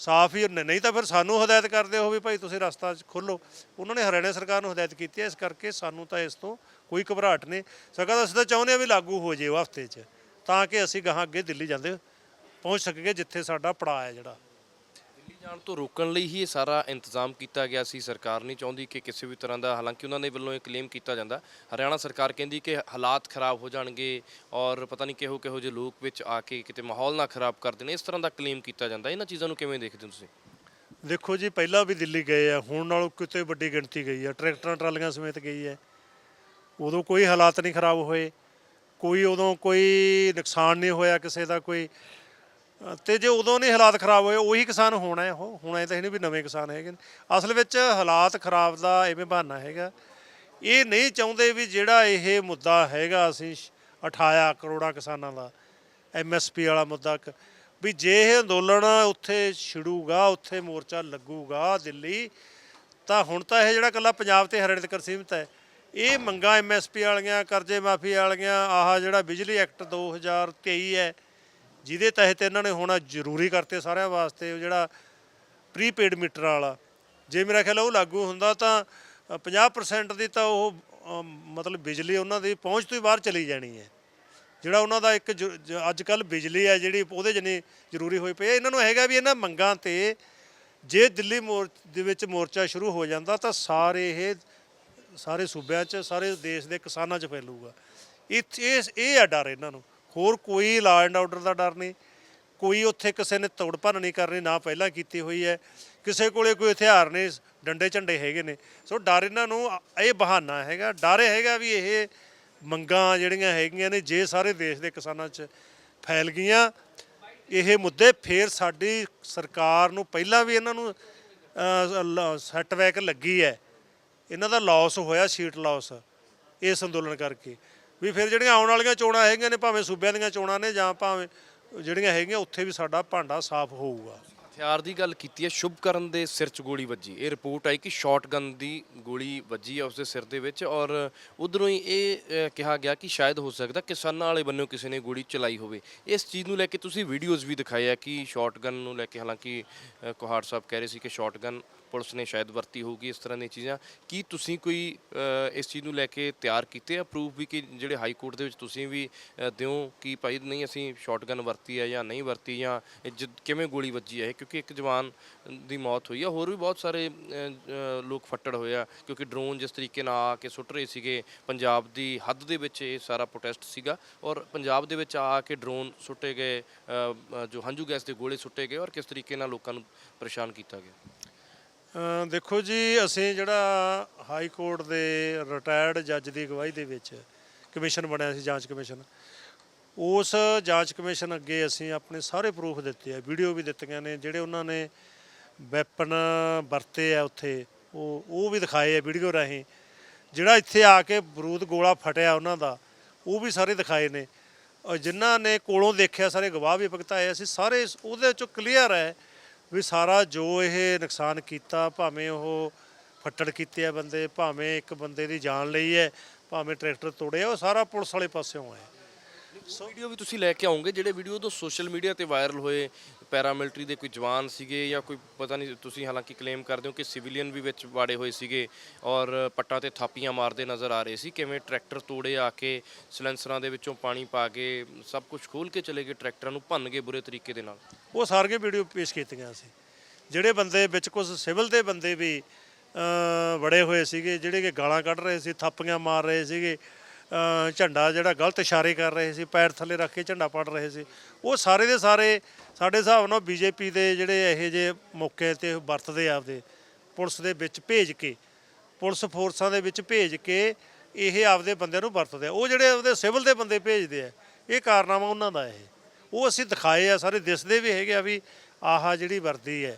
ਸਾਫ਼ ਹੀ ਨਹੀਂ ਤਾਂ ਫਿਰ ਸਾਨੂੰ ਹਦਾਇਤ ਕਰਦੇ ਹੋ ਵੀ ਭਾਈ ਤੁਸੀਂ ਰਸਤਾ ਖੋਲੋ ਉਹਨਾਂ ਨੇ ਹਰਿਆਣਾ ਸਰਕਾਰ ਨੂੰ ਹਦਾਇਤ ਕੀਤੀ ਹੈ, ਇਸ ਕਰਕੇ ਸਾਨੂੰ ਤਾਂ ਇਸ ਤੋਂ ਕੋਈ ਘਬਰਾਹਟ ਨਹੀਂ। ਸਕਦਾ ਅਸੀਂ ਤਾਂ ਚਾਹੁੰਦੇ ਆ ਵੀ ਲਾਗੂ ਹੋ ਜੇ ਉਹ ਹਫ਼ਤੇ 'ਚ, ਤਾਂ ਕਿ ਅਸੀਂ ਗਾਹਾਂ ਅੱਗੇ ਦਿੱਲੀ ਜਾਂਦੇ, ਪਹੁੰਚ ਸਕੀਏ ਜਿੱਥੇ ਸਾਡਾ ਪੜਾਅ ਹੈ ਜਿਹੜਾ। ਜਾਣ ਤੋਂ ਰੋਕਣ ਲਈ ਹੀ ਇਹ ਸਾਰਾ ਇੰਤਜ਼ਾਮ ਕੀਤਾ ਗਿਆ ਸੀ। ਸਰਕਾਰ ਨਹੀਂ ਚਾਹੁੰਦੀ ਕਿ ਕਿਸੇ ਵੀ ਤਰ੍ਹਾਂ ਦਾ, ਹਾਲਾਂਕਿ ਉਹਨਾਂ ਦੇ ਵੱਲੋਂ ਇਹ ਕਲੇਮ ਕੀਤਾ ਜਾਂਦਾ। ਹਰਿਆਣਾ ਸਰਕਾਰ ਕਹਿੰਦੀ ਕਿ ਹਾਲਾਤ ਖਰਾਬ ਹੋ ਜਾਣਗੇ ਔਰ ਪਤਾ ਨਹੀਂ ਕਿਹੋ ਕਿਹੋ ਜਿਹੇ ਲੋਕ ਵਿੱਚ ਆ ਕੇ ਕਿਤੇ ਮਾਹੌਲ ਨਾ ਖਰਾਬ ਕਰ ਦੇਣ। ਇਸ ਤਰ੍ਹਾਂ ਦਾ ਕਲੇਮ ਕੀਤਾ ਜਾਂਦਾ। ਇਹਨਾਂ ਚੀਜ਼ਾਂ ਨੂੰ ਕਿਵੇਂ ਦੇਖਦੇ ਹੋ ਤੁਸੀਂ? ਦੇਖੋ ਜੀ, ਪਹਿਲਾਂ ਵੀ ਦਿੱਲੀ ਗਏ ਆ, ਹੁਣ ਨਾਲੋਂ ਕਿਤੇ ਵੱਡੀ ਗਿਣਤੀ ਗਈ ਆ। ਟਰੈਕਟਰਾਂ, ਟਰਾਲੀਆਂ ਸਮੇਤ ਗਈ ਹੈ ਉਦੋਂ ਕੋਈ ਹਾਲਾਤ ਨਹੀਂ ਖਰਾਬ ਹੋਏ। ਕੋਈ ਉਦੋਂ ਕੋਈ ਨੁਕਸਾਨ ਨਹੀਂ ਹੋਇਆ ਕਿਸੇ ਦਾ, ਕੋਈ ਤੇ ਜੇ ਉਦੋਂ ਨਹੀਂ ਹਾਲਾਤ ਖਰਾਬ ਹੋਏ, ਉਹੀ ਕਿਸਾਨ ਹੋਣਾ ਹੈ ਉਹ ਹੁਣ ਇਹ ਤਾਂ ਇਹ ਨਹੀਂ ਵੀ ਨਵੇਂ ਕਿਸਾਨ ਹੈਗੇ ਨੇ। ਅਸਲ ਵਿੱਚ ਹਾਲਾਤ ਖਰਾਬ ਦਾ ਐਵੇਂ ਬਹਾਨਾ ਹੈਗਾ ਇਹ ਨਹੀਂ ਚਾਹੁੰਦੇ ਵੀ ਜਿਹੜਾ ਇਹ ਮੁੱਦਾ ਹੈਗਾ ਅਸੀਂ ਸ਼- ਉਠਾਇਆ ਕਰੋੜਾਂ ਕਿਸਾਨਾਂ ਦਾ ਐਮਐਸਪੀ ਵਾਲਾ ਮੁੱਦਾ ਕ- ਵੀ ਜੇ ਇਹ ਅੰਦੋਲਨ ਉੱਥੇ ਛਿੜੂਗਾ, ਉੱਥੇ ਮੋਰਚਾ ਲੱਗੂਗਾ ਦਿੱਲੀ, ਤਾਂ ਹੁਣ ਤਾਂ ਇਹ ਜਿਹੜਾ ਕੱਲਾ ਪੰਜਾਬ ਤੇ ਹਰਿਆਣੇ ਤੱਕ ਸੀਮਿਤ ਹੈ, ਇਹ ਮੰਗਾਂ ਐਮਐਸਪੀ ਵਾਲੀਆਂ, ਕਰਜ਼ੇ ਮਾਫੀ ਵਾਲੀਆਂ, ਆਹ ਜਿਹੜਾ ਬਿਜਲੀ ਐਕਟ 2023 ਹੈ ਜਿਹਦੇ ਤਹਿਤ ਇਹਨਾਂ ਨੇ ਹੋਣਾ ਜ਼ਰੂਰੀ ਕਰਤੇ ਸਾਰਿਆਂ ਵਾਸਤੇ ਜਿਹੜਾ ਪ੍ਰੀਪੇਡ ਮੀਟਰ ਵਾਲਾ। ਜੇ ਮੇਰਾ ਖਿਆਲ ਉਹ ਲਾਗੂ ਹੁੰਦਾ ਤਾਂ ਅ, 50% ਦੀ ਤਾਂ ਉਹ ਮਤਲਬ ਬਿਜਲੀ ਉਹਨਾਂ ਦੀ ਪਹੁੰਚ ਤੋਂ ਹੀ ਬਾਹਰ ਚਲੀ ਜਾਣੀ ਹੈ। ਜਿਹੜਾ ਉਹਨਾਂ ਦਾ ਇੱਕ ਜ- ਅੱਜ ਕੱਲ ਬਿਜਲੀ ਹੈ ਜਿਹੜੀ ਉਹਦੇ ਜਿੰਨੀ ਜ਼ਰੂਰੀ ਹੋਈ ਪਈ ਹੈ। ਇਹਨਾਂ ਨੂੰ ਹੈਗਾ ਵੀ ਇਹਨਾਂ ਮੰਗਾਂ ਤੇ ਜੇ ਦਿੱਲੀ ਮੋਰ ਦੇ ਵਿੱਚ ਮੋਰਚਾ ਸ਼ੁਰੂ ਹੋ ਜਾਂਦਾ ਤਾਂ ਸਾਰੇ ਇਹ ਸਾਰੇ ਸੂਬਿਆਂ 'ਚ ਸਾਰੇ ਦੇਸ਼ ਦੇ ਕਿਸਾਨਾਂ 'ਚ ਫੈਲੂਗਾ। ਇਹ ਇਹ ਇਹ ਆ ਡਰ ਇਹਨਾਂ ਨੂੰ। ਹੋਰ ਕੋਈ ਲਾ ਐਂਡ ਆਰਡਰ ਦਾ ਡਰ ਨਹੀਂ। ਕੋਈ ਉੱਥੇ ਕਿਸੇ ਨੇ ਤੋੜ ਭੰਨ ਨਹੀਂ ਕਰਨੀ, ਨਾ ਪਹਿਲਾਂ ਕੀਤੀ ਹੋਈ ਹੈ। ਕਿਸੇ ਕੋਲੇ ਕੋਈ ਹਥਿਆਰ ਨਹੀਂ, ਡੰਡੇ ਝੰਡੇ ਹੈਗੇ ਨੇ। ਸੋ ਡਰ ਇਹਨਾਂ ਨੂੰ, ਇਹ ਬਹਾਨਾ ਹੈਗਾ। ਡਰ ਇਹ ਹੈਗਾ ਵੀ ਇਹ ਮੰਗਾਂ ਜਿਹੜੀਆਂ ਹੈਗੀਆਂ ਨੇ, ਜੇ ਸਾਰੇ ਦੇਸ਼ ਦੇ ਕਿਸਾਨਾਂ 'ਚ ਫੈਲ ਗਈਆਂ, ਇਹ ਮੁੱਦੇ ਫੇਰ ਸਾਡੀ ਸਰਕਾਰ ਨੂੰ ਪਹਿਲਾਂ ਵੀ ਇਹਨਾਂ ਨੂੰ ਸੈਟਬੈਕ ਲੱਗੀ ਹੈ। ਇਹਨਾਂ ਦਾ ਲਾਸ ਹੋਇਆ ਸੀਟ ਲਾਸ ਇਸ ਅੰਦੋਲਨ ਕਰਕੇ। ਵੀ ਫਿਰ ਜਿਹੜੀਆਂ ਆਉਣ ਵਾਲੀਆਂ ਚੋਣਾਂ ਹੈਗੀਆਂ ਨੇ ਭਾਵੇਂ ਸੂਬਿਆਂ ਦੀਆਂ ਚੋਣਾਂ ਨੇ ਜਾਂ ਭਾਵੇਂ ਜਿਹੜੀਆਂ ਹੈਗੀਆਂ ਉੱਥੇ ਵੀ ਸਾਡਾ ਭਾਂਡਾ ਸਾਫ਼ ਹੋਊਗਾ। ਹਥਿਆਰ ਦੀ ਗੱਲ ਕੀਤੀ ਹੈ ਸ਼ੁਭਕਰਨ ਦੇ ਸਿਰ 'ਚ ਗੋਲੀ ਵੱਜੀ। ਇਹ ਰਿਪੋਰਟ ਆਈ ਕਿ ਸ਼ਾਟਗਨ ਦੀ ਗੋਲੀ ਵੱਜੀ ਹੈ ਉਸਦੇ ਸਿਰ ਦੇ ਵਿੱਚ ਔਰ ਉਧਰੋਂ ਹੀ ਇਹ ਕਿਹਾ ਗਿਆ ਕਿ ਸ਼ਾਇਦ ਹੋ ਸਕਦਾ ਕਿਸਾਨਾਂ ਵਾਲੇ ਬੰਨਿਓ ਕਿਸੇ ਨੇ ਗੋਲੀ ਚਲਾਈ ਹੋਵੇ। ਇਸ ਚੀਜ਼ ਨੂੰ ਲੈ ਕੇ ਤੁਸੀਂ ਵੀਡੀਓਜ਼ ਵੀ ਦਿਖਾਏ ਆ ਕਿ ਸ਼ਾਟਗਨ ਨੂੰ ਲੈ ਕੇ ਹਾਲਾਂਕਿ ਅ, ਕੁਹਾੜ ਸਾਹਿਬ ਕਹਿ ਰਹੇ ਸੀ ਕਿ ਸ਼ਾਟਗਨ ਪੁਲਿਸ ਨੇ ਸ਼ਾਇਦ ਵਰਤੀ ਹੋਊਗੀ ਇਸ ਤਰ੍ਹਾਂ ਦੀਆਂ ਚੀਜ਼ਾਂ। ਕੀ ਤੁਸੀਂ ਕੋਈ ਇਸ ਚੀਜ਼ ਨੂੰ ਲੈ ਕੇ ਤਿਆਰ ਕੀਤੇ ਆ ਪ੍ਰੂਫ ਵੀ ਕਿ ਜਿਹੜੇ ਹਾਈ ਕੋਰਟ ਦੇ ਵਿੱਚ ਤੁਸੀਂ ਵੀ ਦਿਓ ਕਿ ਭਾਈ ਨਹੀਂ ਅਸੀਂ ਸ਼ਾਟਗਨ ਵਰਤੀ ਹੈ ਜਾਂ ਨਹੀਂ ਵਰਤੀ ਜਾਂ ਇਹ ਕਿਵੇਂ ਗੋਲੀ ਵੱਜੀ ਹੈ ਇਹ? ਕਿਉਂਕਿ ਇੱਕ ਜਵਾਨ ਦੀ ਮੌਤ ਹੋਈ ਆ। ਹੋਰ ਵੀ ਬਹੁਤ ਸਾਰੇ ਲੋਕ ਫੱਟੜ ਹੋਏ ਆ ਕਿਉਂਕਿ ਡਰੋਨ ਜਿਸ ਤਰੀਕੇ ਨਾਲ ਆ ਕੇ ਸੁੱਟ ਰਹੇ ਸੀਗੇ, ਪੰਜਾਬ ਦੀ ਹੱਦ ਦੇ ਵਿੱਚ ਇਹ ਸਾਰਾ ਪ੍ਰੋਟੈਸਟ ਸੀਗਾ ਔਰ ਪੰਜਾਬ ਦੇ ਵਿੱਚ ਆ ਕੇ ਡਰੋਨ ਸੁੱਟੇ ਗਏ ਜੋ ਹੰਝੂ ਗੈਸ ਦੇ ਗੋਲੇ ਸੁੱਟੇ ਗਏ ਔਰ ਕਿਸ ਤਰੀਕੇ ਨਾਲ ਲੋਕਾਂ ਨੂੰ ਪਰੇਸ਼ਾਨ ਕੀਤਾ ਗਿਆ? ਦੇਖੋ ਜੀ, ਅਸੀਂ ਜਿਹੜਾ ਹਾਈ ਕੋਰਟ ਦੇ ਰਿਟਾਇਰਡ ਜੱਜ ਦੀ ਅਗਵਾਈ ਦੇ ਵਿੱਚ ਕਮਿਸ਼ਨ ਬਣਿਆ ਸੀ, ਜਾਂਚ ਕਮਿਸ਼ਨ। ਉਸ ਜਾਂਚ ਕਮਿਸ਼ਨ ਅੱਗੇ ਅਸੀਂ ਆਪਣੇ ਸਾਰੇ ਪ੍ਰੂਫ ਦਿੱਤੇ ਆ, ਵੀਡੀਓ ਵੀ ਦਿੱਤੀਆਂ ਨੇ, ਜਿਹੜੇ ਉਹਨਾਂ ਨੇ ਵੈਪਨ ਵਰਤੇ ਆ ਉੱਥੇ, ਉਹ ਉਹ ਵੀ ਦਿਖਾਏ ਆ ਵੀਡੀਓ ਰਾਹੀਂ। ਜਿਹੜਾ ਇੱਥੇ ਆ ਕੇ ਬਰੂਦ ਗੋਲਾ ਫਟਿਆ ਉਹਨਾਂ ਦਾ, ਉਹ ਵੀ ਸਾਰੇ ਦਿਖਾਏ ਨੇ। ਜਿਨ੍ਹਾਂ ਨੇ ਕੋਲੋਂ ਦੇਖਿਆ, ਸਾਰੇ ਗਵਾਹ ਵੀ ਭਗਤਾਏ, ਅਸੀਂ ਸਾਰੇ ਉਹਦੇ ਚੋਂ ਕਲੀਅਰ ਹੈ ਵੀ ਸਾਰਾ ਜੋ ਇਹ ਨੁਕਸਾਨ ਕੀਤਾ, ਭਾਵੇਂ ਉਹ ਫੱਟੜ ਕੀਤੇ ਆ ਬੰਦੇ, ਭਾਵੇਂ ਇੱਕ ਬੰਦੇ ਦੀ ਜਾਨ ਲਈ ਹੈ, ਭਾਵੇਂ ਟਰੈਕਟਰ ਤੋੜਿਆ, ਉਹ ਸਾਰਾ ਪੁਲਿਸ ਵਾਲੇ ਪਾਸਿਓਂ ਹੈ। ਸੋ ਵੀਡੀਓ ਵੀ ਤੁਸੀਂ ਲੈ ਕੇ ਆਉਂਗੇ, ਜਿਹੜੇ ਵੀਡੀਓ ਤੋਂ ਸੋਸ਼ਲ ਮੀਡੀਆ ਤੇ ਵਾਇਰਲ ਹੋਏ ਪੈਰਾਮਿਲਟਰੀ ਦੇ ਕੋਈ ਜਵਾਨ ਸੀਗੇ ਜਾਂ ਕੋਈ ਪਤਾ ਨਹੀਂ ਤੁਸੀਂ ਹਾਲਾਂਕਿ ਕਲੇਮ ਕਰਦੇ ਹੋ ਕਿ ਸਿਵਿਲੀਅਨ ਵੀ ਵਿੱਚ ਵਾੜੇ ਹੋਏ ਸੀਗੇ ਔਰ ਪੱਟਾਂ ਤੇ ਥਾਪੀਆਂ ਮਾਰਦੇ ਨਜ਼ਰ ਆ ਰਹੇ ਸੀ। ਕਿਵੇਂ ਟਰੈਕਟਰ ਤੋੜੇ ਆ ਕੇ ਸਿਲੈਂਸਰਾਂ ਦੇ ਵਿੱਚੋਂ ਪਾਣੀ ਪਾ ਕੇ ਸਭ ਕੁਝ ਖੋਲ ਕੇ ਚਲੇ ਗਏ ਟਰੈਕਟਰਾਂ ਨੂੰ ਭੰਨ ਗਏ ਬੁਰੇ ਤਰੀਕੇ ਦੇ ਨਾਲ? ਉਹ ਸਾਰੀਆਂ ਵੀਡੀਓ ਪੇਸ਼ ਕੀਤੀਆਂ ਸੀ। ਜਿਹੜੇ ਬੰਦੇ ਵਿੱਚ ਕੁਝ ਸਿਵਲ ਦੇ ਬੰਦੇ ਵੀ ਵੜੇ ਹੋਏ ਸੀਗੇ, ਜਿਹੜੇ ਕਿ ਗਾਲਾਂ ਕੱਢ ਰਹੇ ਸੀ, ਥਾਪੀਆਂ ਮਾਰ ਰਹੇ ਸੀਗੇ ਝੰਡਾ ਜਿਹੜਾ ਗਲਤ ਇਸ਼ਾਰੇ ਕਰ ਰਹੇ ਸੀ, ਪੈਰ ਥੱਲੇ ਰੱਖ ਕੇ ਝੰਡਾ ਪੜ ਰਹੇ ਸੀ, ਉਹ ਸਾਰੇ ਦੇ ਸਾਰੇ ਸਾਡੇ ਹਿਸਾਬ ਨਾਲ ਬੀਜੇਪੀ ਦੇ ਜਿਹੜੇ ਇਹੋ ਜਿਹੇ ਮੌਕੇ ਤੇ ਵਰਤਦੇ ਆਪਦੇ, ਪੁਲਿਸ ਦੇ ਵਿੱਚ ਭੇਜ ਕੇ, ਪੁਲਿਸ ਫੋਰਸਾਂ ਦੇ ਵਿੱਚ ਭੇਜ ਕੇ ਇਹ ਆਪਦੇ ਬੰਦਿਆਂ ਨੂੰ ਵਰਤਦੇ ਆ। ਉਹ ਜਿਹੜੇ ਆਪਦੇ ਸਿਵਲ ਦੇ ਬੰਦੇ ਭੇਜਦੇ ਆ, ਇਹ ਕਾਰਨਾਮਾ ਉਹਨਾਂ ਦਾ ਇਹ। ਉਹ ਅਸੀਂ ਦਿਖਾਏ ਆ, ਸਾਰੇ ਦਿਸਦੇ ਵੀ ਹੈਗੇ ਆ ਵੀ ਆਹ ਜਿਹੜੀ ਵਰਦੀ ਹੈ,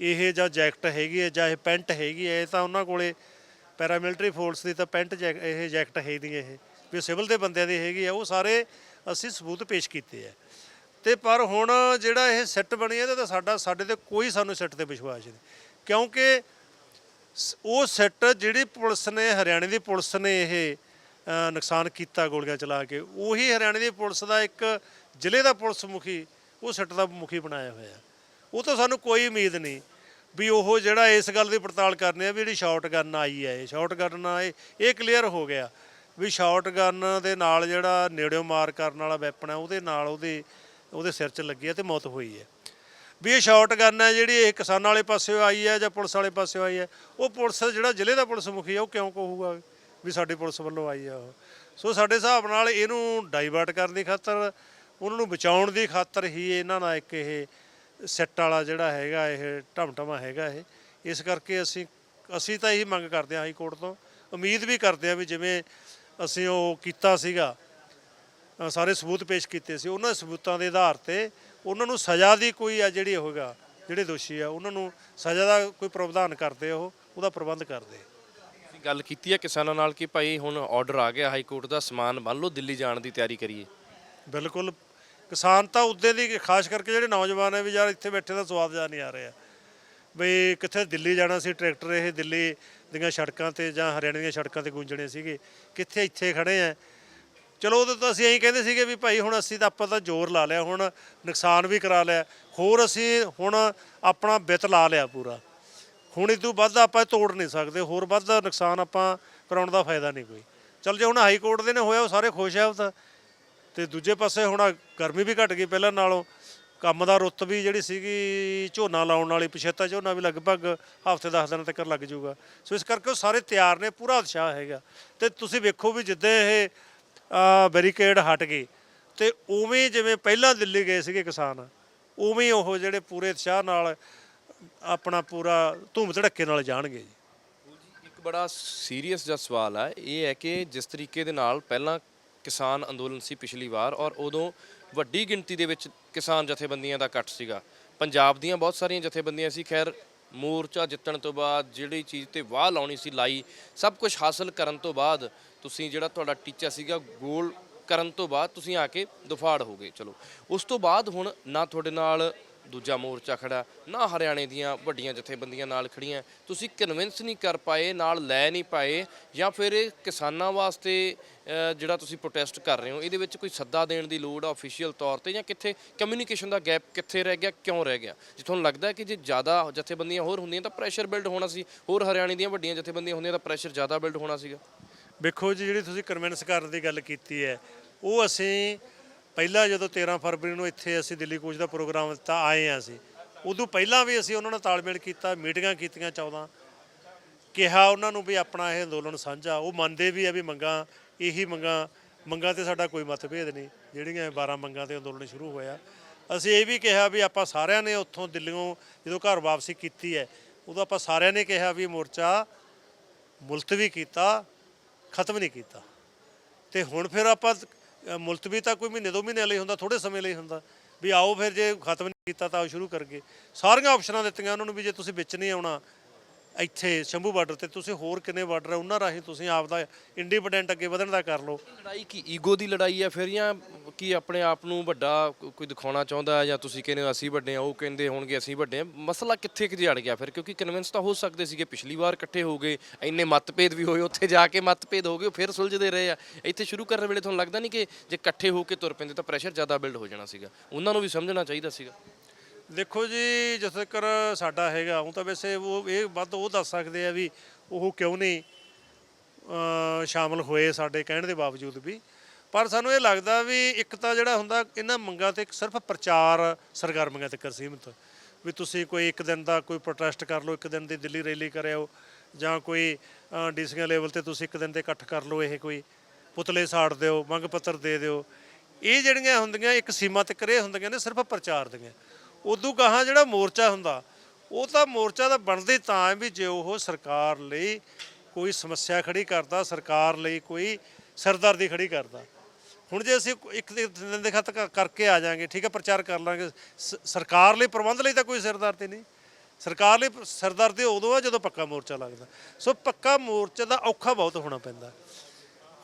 ਇਹ ਜਾਂ ਜੈਕਟ ਹੈਗੀ ਹੈ ਜਾਂ ਇਹ ਪੈਂਟ ਹੈਗੀ ਹੈ, ਇਹ ਤਾਂ ਉਹਨਾਂ ਕੋਲੇ ਪੈਰਾਮਿਲਟਰੀ ਫੋਰਸ ਦੀ ਤਾਂ ਪੈਂਟ ਜੈਕ, ਇਹ ਜੈਕਟ ਹੈ ਦੀ ਇਹ। ਵੀ ਸਿਵਲ ਦੇ ਬੰਦਿਆਂ ਦੀ ਹੈਗੀ ਆ, ਉਹ ਸਾਰੇ ਅਸੀਂ ਸਬੂਤ ਪੇਸ਼ ਕੀਤੇ ਆ। ਤੇ ਪਰ ਹੁਣ ਜਿਹੜਾ ਇਹ ਸੈੱਟ ਬਣੀ ਹੈ ਇਹਦਾ ਤਾਂ ਸਾਡਾ, ਸਾਡੇ ਤੇ ਕੋਈ ਸਾਨੂੰ ਸੈੱਟ ਤੇ ਵਿਸ਼ਵਾਸ ਨਹੀਂ। ਕਿਉਂਕਿ ਸ- ਉਹ ਸੈੱਟ ਜਿਹੜੀ ਪੁਲਿਸ ਨੇ, ਹਰਿਆਣੇ ਦੀ ਪੁਲਿਸ ਨੇ ਇਹ ਨੁਕਸਾਨ ਕੀਤਾ ਗੋਲੀਆਂ ਚਲਾ ਕੇ, ਉਹੀ ਹਰਿਆਣੇ ਦੀ ਪੁਲਿਸ ਦਾ ਇੱਕ ਜ਼ਿਲ੍ਹੇ ਦਾ ਪੁਲਿਸ ਮੁਖੀ, ਉਹ ਸੈੱਟ ਦਾ ਮੁਖੀ ਬਣਾਇਆ ਹੋਇਆ। ਉਹ ਤਾਂ ਸਾਨੂੰ ਕੋਈ ਉਮੀਦ ਨਹੀਂ। ਵੀ ਉਹ ਜਿਹੜਾ ਇਸ ਗੱਲ ਦੀ ਪੜਤਾਲ ਕਰਨੇ ਆ ਵੀ ਜਿਹੜੀ ਸ਼ਾਰਟ ਗਨ ਆਈ ਹੈ ਸ਼ਾਰਟ ਗਨ ਇਹ ਇਹ ਕਲੀਅਰ ਹੋ ਗਿਆ ਵੀ ਸ਼ਾਰਟ ਗਨ ਦੇ ਨਾਲ ਜਿਹੜਾ ਨੇੜਿਓਂ ਮਾਰ ਕਰਨ ਵਾਲਾ ਵੈਪਨ ਹੈ ਉਹਦੇ ਨਾਲ ਉਹਦੇ ਉਹਦੇ ਸਿਰ 'ਚ ਲੱਗੀ ਹੈ ਤੇ ਮੌਤ ਹੋਈ ਹੈ। ਵੀ ਇਹ ਸ਼ਾਰਟ ਗਨ ਹੈ ਜਿਹੜੀ ਇਹ ਕਿਸਾਨਾਂ ਵਾਲੇ ਪਾਸਿਓਂ ਆਈ ਹੈ ਜਾਂ ਪੁਲਿਸ ਵਾਲੇ ਪਾਸਿਓਂ ਆਈ ਹੈ, ਉਹ ਪੁਲਿਸ ਜਿਹੜਾ ਜ਼ਿਲ੍ਹੇ ਦਾ ਪੁਲਿਸ ਮੁਖੀ ਹੈ ਉਹ ਕਿਉਂ ਕਹੂਗਾ ਵੀ ਸਾਡੀ ਪੁਲਿਸ ਵੱਲੋਂ ਆਈ ਆ ਉਹ? ਸੋ ਸਾਡੇ ਹਿਸਾਬ ਨਾਲ ਇਹਨੂੰ ਡਾਈਵਰਟ ਕਰਨ ਦੀ ਖਾਤਰ, ਉਹਨਾਂ ਨੂੰ ਬਚਾਉਣ ਦੀ ਖਾਤਰ ਹੀ ਇਹਨਾਂ ਦਾ ਇੱਕ ਇਹ ਸੈੱਟ ਵਾਲਾ ਜਿਹੜਾ ਹੈਗਾ ਇਹ ਢਮਢਮਾ ਹੈਗਾ ਇਹ। ਇਸ ਕਰਕੇ ਅਸੀਂ ਅਸੀਂ ਤਾਂ ਇਹੀ ਮੰਗ ਕਰਦੇ ਹਾਂ ਹਾਈ ਕੋਰਟ ਤੋਂ। ਉਮੀਦ ਵੀ ਕਰਦੇ ਹਾਂ ਵੀ ਜਿਵੇਂ ਅਸੀਂ ਉਹ ਕੀਤਾ ਸੀਗਾ ਸਾਰੇ ਸਬੂਤ ਪੇਸ਼ ਕੀਤੇ ਸੀ ਉਹਨਾਂ ਸਬੂਤਾਂ ਦੇ ਆਧਾਰ ਤੇ ਉਹਨਾਂ ਨੂੰ ਸਜ਼ਾ ਦੀ ਕੋਈ ਆ ਜਿਹੜੀ ਹੋਗਾ ਜਿਹੜੇ ਦੋਸ਼ੀ ਆ ਉਹਨਾਂ ਨੂੰ ਸਜ਼ਾ ਦਾ ਕੋਈ ਪ੍ਰਾਵਧਾਨ ਕਰਦੇ ਉਹ ਉਹਦਾ ਪ੍ਰਬੰਧ ਕਰਦੇ ਤੁਸੀਂ ਗੱਲ ਕੀਤੀ ਹੈ ਕਿਸਾਨਾਂ ਨਾਲ ਕਿ ਭਾਈ ਹੁਣ ਆਰਡਰ ਆ ਗਿਆ ਹਾਈ ਕੋਰਟ ਦਾ ਸਮਾਨ ਬੰਨ ਲਓ ਦਿੱਲੀ ਜਾਣ ਦੀ ਤਿਆਰੀ ਕਰੀਏ। ਬਿਲਕੁਲ ਕਿਸਾਨ ਤਾਂ ਉਦੋਂ ਦੀ, ਖਾਸ ਕਰਕੇ ਜਿਹੜੇ ਨੌਜਵਾਨ ਹੈ ਵੀ ਯਾਰ ਇੱਥੇ ਬੈਠੇ ਦਾ ਸਵਾਦ ਜਾ ਨਹੀਂ ਆ ਰਿਹਾ। ਬਈ ਕਿੱਥੇ ਦਿੱਲੀ ਜਾਣਾ ਸੀ, ਟਰੈਕਟਰ ਇਹ ਦਿੱਲੀ ਦੀਆਂ ਸੜਕਾਂ ਤੇ ਜਾਂ ਹਰਿਆਣੇ ਦੀਆਂ ਸੜਕਾਂ ਤੇ ਗੂੰਜਣੇ ਸੀਗੇ, ਕਿੱਥੇ ਇੱਥੇ ਖੜੇ ਆ। ਚਲੋ ਉਦੋਂ ਤਾਂ ਅਸੀਂ ਇਹੀ ਕਹਿੰਦੇ ਸੀਗੇ ਵੀ ਭਾਈ ਹੁਣ ਅਸੀਂ ਤਾਂ ਆਪਾਂ ਤਾਂ ਜ਼ੋਰ ਲਾ ਲਿਆ, ਹੁਣ ਨੁਕਸਾਨ ਵੀ ਕਰਾ ਲਿਆ, ਹੋਰ ਅਸੀਂ ਹੁਣ ਆਪਣਾ ਬਿੱਤ ਲਾ ਲਿਆ ਪੂਰਾ। ਹੁਣ ਇਦੋਂ ਵੱਧ ਆਪਾਂ ਤੋੜ ਨਹੀਂ ਸਕਦੇ, ਹੋਰ ਵੱਧ ਨੁਕਸਾਨ ਆਪਾਂ ਕਰਾਉਣ ਦਾ ਫਾਇਦਾ ਨਹੀਂ ਕੋਈ। ਚਲ ਜੇ ਹੁਣ ਹਾਈ ਕੋਰਟ ਦੇ ਨੇ ਹੋਇਆ, ਉਹ ਸਾਰੇ ਖੁਸ਼ ਆ, ਉਹ ਤਾਂ ਤੇ ਦੂਜੇ ਪਾਸੇ ਹੁਣ ਗਰਮੀ ਵੀ ਘਟ ਗਈ ਪਹਿਲਾਂ ਨਾਲੋਂ। ਕੰਮ ਦਾ ਰੁੱਤ ਵੀ ਜਿਹੜੀ ਸੀਗੀ ਝੋਨਾ ਲਾਉਣ ਵਾਲੀ, ਪਿਛੇਤਾ ਝੋਨਾ ਵੀ ਲਗਭਗ ਹਫ਼ਤੇ 10 ਦਿਨਾਂ ਤੱਕ ਲੱਗ ਜਾਊਗਾ। ਸੋ ਇਸ ਕਰਕੇ ਉਹ ਸਾਰੇ ਤਿਆਰ ਨੇ, ਪੂਰਾ ਉਤਸ਼ਾਹ ਹੈਗਾ। ਤੇ ਤੁਸੀਂ ਵੇਖੋ ਵੀ ਜਿੱਦਾਂ ਇਹ ਬੈਰੀਕੇਡ ਹਟ ਗਏ, ਤੇ ਉਵੇਂ ਜਿਵੇਂ ਪਹਿਲਾਂ ਦਿੱਲੀ ਗਏ ਸੀਗੇ ਕਿਸਾਨ, ਉਵੇਂ ਉਹ ਜਿਹੜੇ ਪੂਰੇ ਉਤਸ਼ਾਹ ਨਾਲ ਆਪਣਾ ਪੂਰਾ ਧੂਮ ਧੜੱਕੇ ਨਾਲ ਜਾਣਗੇ ਜੀ। ਇੱਕ ਬੜਾ ਸੀਰੀਅਸ ਜਿਹਾ ਸਵਾਲ ਆ, ਇਹ ਹੈ ਕਿ ਜਿਸ ਤਰੀਕੇ ਦੇ ਨਾਲ ਪਹਿਲਾਂ ਕਿਸਾਨ ਅੰਦੋਲਨ ਸੀ ਪਿਛਲੀ ਵਾਰ ਔਰ ਉਦੋਂ ਵੱਡੀ ਗਿਣਤੀ ਦੇ ਵਿੱਚ ਕਿਸਾਨ ਜਥੇਬੰਦੀਆਂ ਦਾ ਇਕੱਠ ਸੀਗਾ। ਪੰਜਾਬ ਦੀਆਂ ਬਹੁਤ ਸਾਰੀਆਂ ਜਥੇਬੰਦੀਆਂ ਸੀ। ਖੈਰ, ਮੋਰਚਾ ਜਿੱਤਣ ਤੋਂ ਬਾਅਦ ਜਿਹੜੀ ਚੀਜ਼ ਤੇ ਵਾਹ ਲਾਉਣੀ ਸੀ, ਲਾਈ, ਸਭ ਕੁਝ ਹਾਸਲ ਕਰਨ ਤੋਂ ਬਾਅਦ ਤੁਸੀਂ ਜਿਹੜਾ ਤੁਹਾਡਾ ਟੀਚਾ ਸੀਗਾ, ਗੋਲ ਕਰਨ ਤੋਂ ਬਾਅਦ ਤੁਸੀਂ ਆ ਕੇ ਦੁਫਾੜ ਹੋ ਗਏ। ਚਲੋ, ਉਸ ਤੋਂ ਬਾਅਦ ਹੁਣ ਨਾ ਤੁਹਾਡੇ ਨਾਲ ਦੂਜਾ ਮੋਰਚਾ ਖੜਾ। ਨਾ ਹਰਿਆਣੇ ਦੀਆਂ ਵੱਡੀਆਂ ਜਥੇਬੰਦੀਆਂ ਨਾਲ ਖੜੀਆਂ ਤੁਸੀਂ ਕਨਵਿੰਸ ਨਹੀਂ ਕਰ ਪਾਏ, ਨਾਲ ਲੈ ਨਹੀਂ ਪਾਏ, ਜਾਂ ਫਿਰ ਇਹ ਕਿਸਾਨਾਂ ਵਾਸਤੇ ਜਿਹੜਾ ਤੁਸੀਂ ਪ੍ਰੋਟੈਸਟ ਕਰ ਰਹੇ ਹੋ, ਇਹਦੇ ਵਿੱਚ ਕੋਈ ਸੱਦਾ ਦੇਣ ਦੀ ਲੋੜ ਆ ਅਫੀਸ਼ੀਅਲ ਤੌਰ ਤੇ, ਜਾਂ ਕਿੱਥੇ ਕਮਿਊਨੀਕੇਸ਼ਨ ਦਾ ਗੈਪ ਕਿੱਥੇ ਰਹਿ ਗਿਆ, ਕਿਉਂ ਰਹਿ ਗਿਆ? ਜੇ ਤੁਹਾਨੂੰ ਲੱਗਦਾ ਕਿ ਜੇ ਜ਼ਿਆਦਾ ਜਥੇਬੰਦੀਆਂ ਹੋਰ ਹੁੰਦੀਆਂ ਤਾਂ ਪ੍ਰੈਸ਼ਰ ਬਿਲਡ ਹੋਣਾ ਸੀ, ਹੋਰ ਹਰਿਆਣੇ ਦੀਆਂ ਵੱਡੀਆਂ ਜਥੇਬੰਦੀਆਂ ਹੁੰਦੀਆਂ ਤਾਂ ਪ੍ਰੈਸ਼ਰ ਜ਼ਿਆਦਾ ਬਿਲਡ ਹੋਣਾ ਸੀਗਾ। ਵੇਖੋ ਜੀ, ਜਿਹੜੀ ਤੁਸੀਂ ਕਨਵਿੰਸ ਕਰਨ ਦੀ ਗੱਲ ਕੀਤੀ ਹੈ, ਉਹ ਅਸੀਂ ਪਹਿਲਾਂ ਜਦੋਂ 13 ਫਰਵਰੀ ਨੂੰ ਇੱਥੇ ਅਸੀਂ ਦਿੱਲੀ ਕੂਚ ਦਾ ਪ੍ਰੋਗਰਾਮ ਦਿੱਤਾ ਆਏ ਆ ਅਸੀਂ, ਉਦੋਂ ਪਹਿਲਾਂ ਵੀ ਅਸੀਂ ਉਹਨਾਂ ਨਾਲ ਤਾਲਮੇਲ ਕੀਤਾ, ਮੀਟਿੰਗਾਂ ਕੀਤੀਆਂ 14 ਕਿਹਾ ਉਹਨਾਂ ਨੂੰ ਵੀ ਆਪਣਾ ਇਹ ਅੰਦੋਲਨ ਸਾਂਝਾ, ਉਹ ਮੰਨਦੇ ਵੀ ਆ ਵੀ ਮੰਗਾਂ, ਇਹੀ ਮੰਗਾਂ ਮੰਗਾਂ ਤੇ ਸਾਡਾ ਕੋਈ ਮਤਭੇਦ ਨਹੀਂ, ਜਿਹੜੀਆਂ ਇਹ 12 ਮੰਗਾਂ ਤੇ ਅੰਦੋਲਨ ਸ਼ੁਰੂ ਹੋਇਆ। ਅਸੀਂ ਇਹ ਵੀ ਕਿਹਾ ਵੀ ਆਪਾਂ ਸਾਰਿਆਂ ਨੇ ਉੱਥੋਂ ਦਿੱਲੀੋਂ ਜਦੋਂ ਘਰ ਵਾਪਸੀ ਕੀਤੀ ਹੈ, ਉਦੋਂ ਆਪਾਂ ਸਾਰਿਆਂ ਨੇ ਕਿਹਾ ਵੀ ਮੋਰਚਾ ਮੁਲਤਵੀ ਕੀਤਾ, ਖਤਮ ਨਹੀਂ ਕੀਤਾ। ਤੇ ਹੁਣ ਫਿਰ ਆਪਾਂ ਮੁਲਤਵੀ ਤਾਂ ਕੋਈ ਮਹੀਨੇ ਦੋ ਮਹੀਨੇ ਲਈ ਹੁੰਦਾ ਥੋੜੇ ਸਮੇਂ ਲਈ ਹੁੰਦਾ। ਵੀ ਆਓ ਫਿਰ ਜੇ ਖਤਮ ਨਹੀਂ ਕੀਤਾ ਤਾਂ ਆਓ ਸ਼ੁਰੂ ਕਰਗੇ ਸਾਰੀਆਂ ਆਪਸ਼ਨਾਂ ਦਿੱਤੀਆਂ, ਉਹਨਾਂ ਨੂੰ ਵੀ ਜੇ ਤੁਸੀਂ ਵਿੱਚ ਨਹੀਂ ਆਉਣਾ ਇੱਥੇ ਸ਼ੰਭੂ ਬਾਰਡਰ ਤੇ ਤੁਸੀਂ ਹੋਰ ਕਿੰਨੇ ਬਾਰਡਰ ਹੈ ਉਹਨਾਂ ਰਾਹੀਂ ਤੁਸੀਂ ਆਪ ਦਾ ਇੰਡੀਪੈਂਡੈਂਟ ਅੱਗੇ ਵਧਣ ਦਾ ਕਰ ਲਓ। ਲੜਾਈ ਕੀ ਈਗੋ ਦੀ ਲੜਾਈ ਹੈ ਫਿਰ ਜਾਂ ਕੀ ਆਪਣੇ ਆਪ ਨੂੰ ਵੱਡਾ ਕੋਈ ਦਿਖਾਉਣਾ ਚਾਹੁੰਦਾ ਹੈ ਜਾਂ ਤੁਸੀਂ ਕਹਿੰਦੇ ਹੋ ਅਸੀਂ ਵੱਡੇ ਆ, ਉਹ ਕਹਿੰਦੇ ਹੋਣਗੇ ਅਸੀਂ ਵੱਡੇ ਆ। ਮਸਲਾ ਕਿੱਥੇ ਕਿ ਜੜ ਗਿਆ ਫਿਰ? ਕਿਉਂਕਿ ਕਨਵਿੰਸ ਤਾਂ ਹੋ ਸਕਦੇ ਸੀਗੇ, ਪਿਛਲੀ ਵਾਰ ਇਕੱਠੇ ਹੋ ਗਏ, ਇੰਨੇ ਮਤਭੇਦ ਵੀ ਹੋਏ, ਉੱਥੇ ਜਾ ਕੇ ਮਤਭੇਦ ਹੋ ਗਏ, ਉਹ ਫਿਰ ਸੁਲਝਦੇ ਰਹੇ ਆ। ਇੱਥੇ ਸ਼ੁਰੂ ਕਰਨ ਵੇਲੇ ਤੁਹਾਨੂੰ ਲੱਗਦਾ ਨਹੀਂ ਕਿ ਜੇ ਇਕੱਠੇ ਹੋ ਕੇ ਤੁਰ ਪੈਂਦੇ ਤਾਂ ਪ੍ਰੈਸ਼ਰ ਜ਼ਿਆਦਾ ਬਿਲਡ ਹੋ ਜਾਣਾ ਸੀਗਾ। ਉਹਨਾਂ ਨੂੰ ਵੀ ਸਮਝਣਾ ਚਾਹੀਦਾ ਸੀਗਾ। ਦੇਖੋ ਜੀ ਜਿੱਥੇ ਤੱਕ ਸਾਡਾ ਹੈਗਾ ਉਹ ਤਾਂ ਵੈਸੇ ਉਹ ਇਹ ਵੱਧ ਉਹ ਦੱਸ ਸਕਦੇ ਆ ਵੀ ਉਹ ਕਿਉਂ ਨਹੀਂ ਅ, ਸ਼ਾਮਲ ਹੋਏ ਸਾਡੇ ਕਹਿਣ ਦੇ ਬਾਵਜੂਦ ਵੀ। ਪਰ ਸਾਨੂੰ ਇਹ ਲੱਗਦਾ ਵੀ ਇੱਕ ਤਾਂ ਜਿਹੜਾ ਹੁੰਦਾ ਇਹਨਾਂ ਮੰਗਾਂ ਤੇ ਸਿਰਫ ਪ੍ਰਚਾਰ ਸਰਗਰਮੀਆਂ ਤੱਕ ਸੀਮਿਤ। ਵੀ ਤੁਸੀਂ ਕੋਈ ਇੱਕ ਦਿਨ ਦਾ ਕੋਈ ਪ੍ਰੋਟੈਸਟ ਕਰ ਲਓ ਇੱਕ ਦਿਨ ਦੀ ਦਿੱਲੀ ਰੈਲੀ ਕਰਿਓ ਜਾਂ ਕੋਈ ਡੀਸੀਆਂ ਲੈਵਲ ਤੇ ਤੁਸੀਂ ਇੱਕ ਦਿਨ ਤੇ ਇਕੱਠ ਕਰ ਲਓ ਇਹ ਕੋਈ ਪੁਤਲੇ ਸਾੜ ਦਿਓ ਮੰਗ ਪੱਤਰ ਦੇ ਦਿਓ। ਇਹ ਜਿਹੜੀਆਂ ਹੁੰਦੀਆਂ ਇੱਕ ਸੀਮਾ ਤੱਕ ਇਹ ਹੁੰਦੀਆਂ ਨੇ ਸਿਰਫ ਪ੍ਰਚਾਰ ਦੀਆਂ। ਉਦੋਂ ਗਾਹਾਂ ਜਿਹੜਾ ਮੋਰਚਾ ਹੁੰਦਾ, ਉਹ ਤਾਂ ਮੋਰਚਾ ਦਾ ਬਣਦੇ ਤਾਂ ਵੀ ਜੇ ਉਹ ਸਰਕਾਰ ਲਈ ਕੋਈ ਸਮੱਸਿਆ ਖੜੀ ਕਰਦਾ, ਸਰਕਾਰ ਲਈ ਕੋਈ ਸਰਦਰਦੀ ਖੜੀ ਕਰਦਾ। ਹੁਣ ਜੇ ਅਸੀਂ ਇੱਕ ਦੇ- ਦਿਨ ਦੇ ਖਤ ਕਰਕੇ ਆ ਜਾਾਂਗੇ, ਠੀਕ ਹੈ, ਪ੍ਰਚਾਰ ਕਰ ਲਾਂਗੇ, ਸ- ਸਰਕਾਰ ਲਈ ਪ੍ਰਬੰਧ ਲਈ ਤਾਂ ਕੋਈ ਸਰਦਾਰਤੀ ਨਹੀਂ। ਸਰਕਾਰ ਲਈ ਪ- ਉਦੋਂ ਆ ਜਦੋਂ ਪੱਕਾ ਮੋਰਚਾ ਲੱਗਦਾ। ਸੋ ਪੱਕਾ ਮੋਰਚਾ ਦਾ ਔਖਾ ਬਹੁਤ ਹੋਣਾ ਪੈਂਦਾ।